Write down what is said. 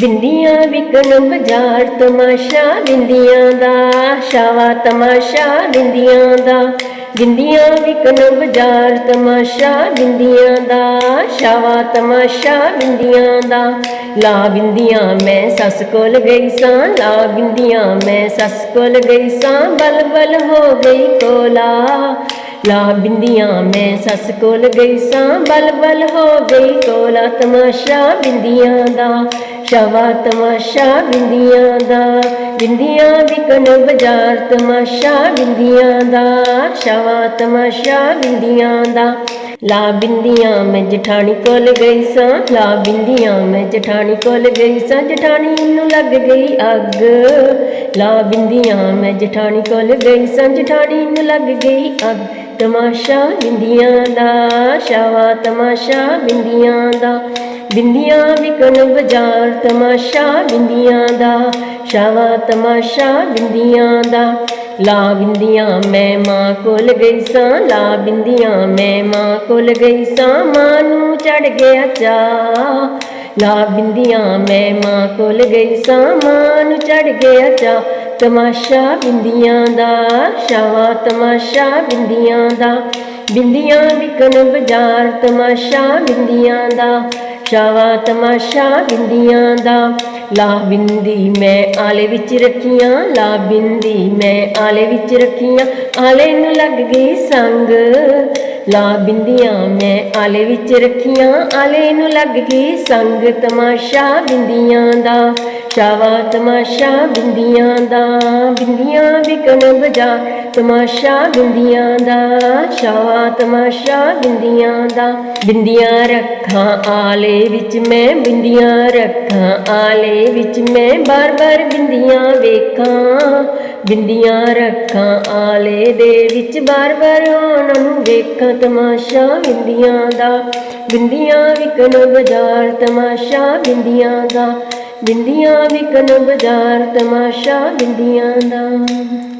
ਬਿੰਦੀਆਂ ਵਿਕਣ ਬਾਜ਼ਾਰ ਤਮਾਸ਼ਾ ਬਿੰਦੀਆਂ ਦਾ ਸ਼ਾਵਾ ਤਮਾਸ਼ਾ ਬਿੰਦੀਆਂ ਦਾ ਬਿੰਦੀਆਂ ਵਿਕਣ ਬਾਜ਼ਾਰ ਤਮਾਸ਼ਾ ਬਿੰਦੀਆਂ ਦਾ ਸ਼ਾਵਾ ਤਮਾਸ਼ਾ ਬਿੰਦੀਆਂ ਦਾ। ਲਾ ਬਿੰਦੀਆਂ ਮੈਂ ਸੱਸ ਕੋਲ ਗਈ ਸਾਂ, ਲਾ ਬਿੰਦੀਆਂ ਮੈਂ ਸੱਸ ਕੋਲ ਗਈ ਸਾਂ, ਬਲ ਬਲ ਹੋ ਗਈ ਕੋਲਾ। ਲਾ ਬਿੰਦੀਆਂ ਮੈਂ ਸੱਸ ਕੋਲ ਗਈ ਸਾਂ, ਬਲ ਬਲ ਹੋ ਗਈ ਕੋਲਾ, ਤਮਾਸ਼ਾ ਬਿੰਦੀਆਂ ਦਾ। ਸ਼ਵਾ ਤਮਾਸ਼ਾ ਬਿੰਦੀਆਂ ਦਾ, ਬਿੰਦੀਆਂ ਵਿਕਣ ਬਾਜ਼ਾਰ ਤਮਾਸ਼ਾ ਬਿੰਦੀਆਂ ਦਾ ਸ਼ਵਾ ਤਮਾਸ਼ਾ ਬਿੰਦੀਆਂ ਦਾ। ਲਾ ਬਿੰਦੀਆਂ ਮੈਂ ਜਠਾਣੀ ਕੋਲ ਗਈ ਸਾਂ, ਲਾ ਬਿੰਦੀਆਂ ਮੈਂ ਜਠਾਣੀ ਕੋਲ ਗਈ ਸਾਂ, ਜਠਾਣੀ ਨੂੰ ਲੱਗ ਗਈ ਅੱਗ। ਲਾ ਬਿੰਦੀਆਂ ਮੈਂ ਜਠਾਣੀ ਕੋਲ ਗਈ ਸਾਂ, ਜਠਾਣੀ ਨੂੰ ਲੱਗ ਗਈ ਅੱਗ। ਤਮਾਸ਼ਾ ਬਿੰਦੀਆਂ ਦਾ ਸ਼ਾਵਾ ਤਮਾਸ਼ਾ ਬਿੰਦੀਆਂ ਦਾ। ਬਿੰਦੀਆਂ ਵਿਕਣ ਬਾਜ਼ਾਰ ਤਮਾਸ਼ਾ ਬਿੰਦੀਆਂ ਦਾ ਸ਼ਾਵਾ ਤਮਾਸ਼ਾ ਬਿੰਦੀਆਂ ਦਾ। ਲਾ ਬਿੰਦੀਆਂ ਮੈਂ ਮਾਂ ਕੋਲ ਗਈ ਸਾਂ, ਲਾ ਬਿੰਦੀਆਂ ਮੈਂ ਮਾਂ ਕੋਲ ਗਈ ਸਾਂ, ਮਾਂ ਨੂੰ ਚੜ ਗਿਆ ਚਾ ਲਾ ਬਿੰਦੀਆਂ ਮੈਂ ਮਾਂ ਕੋਲ ਗਈ ਸਾਂ, ਮਾਂ ਨੂੰ ਚੜ ਗਿਆ ਚਾ ਤਮਾਸ਼ਾ ਬਿੰਦੀਆਂ ਦਾ, ਸ਼ਾਵਾ ਤਮਾਸ਼ਾ ਬਿੰਦੀਆਂ ਦਾ। ਬਿੰਦੀਆਂ ਵਿਕਣ ਬਾਜ਼ਾਰ ਤਮਾਸ਼ਾ ਬਿੰਦੀਆਂ ਦਾ, ਸ਼ਾਵਾ ਤਮਾਸ਼ਾ ਬਿੰਦੀਆਂ ਦਾ। ਲਾ ਬਿੰਦੀ ਮੈਂ ਆਲੇ ਵਿੱਚ ਰੱਖੀਆਂ, ਲਾ ਬਿੰਦੀ ਮੈਂ ਆਲੇ ਵਿੱਚ ਰੱਖੀਆਂ, ਆਲੇ ਨੂੰ ਲੱਗ ਗਈ ਸੰਗ। ਲਾ ਬਿੰਦੀਆਂ ਮੈਂ ਆਲੇ ਵਿੱਚ ਰੱਖੀਆਂ, ਆਲੇ ਨੂੰ ਲੱਗ ਗਈ ਸੰਗ। ਤਮਾਸ਼ਾ ਬਿੰਦੀਆਂ ਦਾ ਸ਼ਾਵਾ ਤਮਾਸ਼ਾ ਬਿੰਦੀਆਂ ਦਾ, ਬਿੰਦੀਆਂ ਵਿਕਣ ਬਜਾ ਤਮਾਸ਼ਾ ਬਿੰਦੀਆਂ ਦਾ ਸ਼ਾਵਾ ਤਮਾਸ਼ਾ ਬਿੰਦੀਆਂ ਦਾ। ਬਿੰਦੀਆਂ ਰੱਖਾਂ ਆਲੇ ਵਿੱਚ ਮੈਂ, ਬਿੰਦੀਆਂ ਰੱਖਾਂ ਆਲੇ ਵਿੱਚ ਮੈਂ। ਬਾਰ-ਬਾਰ ਬਿੰਦੀਆਂ ਵੇਖਾਂ, ਬਿੰਦੀਆਂ ਰੱਖਾਂ ਆਲੇ ਦੇ ਵਿੱਚ। ਬਾਰ-ਬਾਰ ਉਹਨਾਂ ਨੂੰ ਵੇਖਾਂ, ਤਮਾਸ਼ਾ ਬਿੰਦੀਆਂ ਦਾ। ਬਿੰਦੀਆਂ ਵਿਕਣ ਬਾਜ਼ਾਰ ਤਮਾਸ਼ਾ ਬਿੰਦੀਆਂ ਦਾ। ਬਿੰਦੀਆਂ ਵਿਕਣ ਬਾਜ਼ਾਰ ਤਮਾਸ਼ਾ ਬਿੰਦੀਆਂ ਦਾ।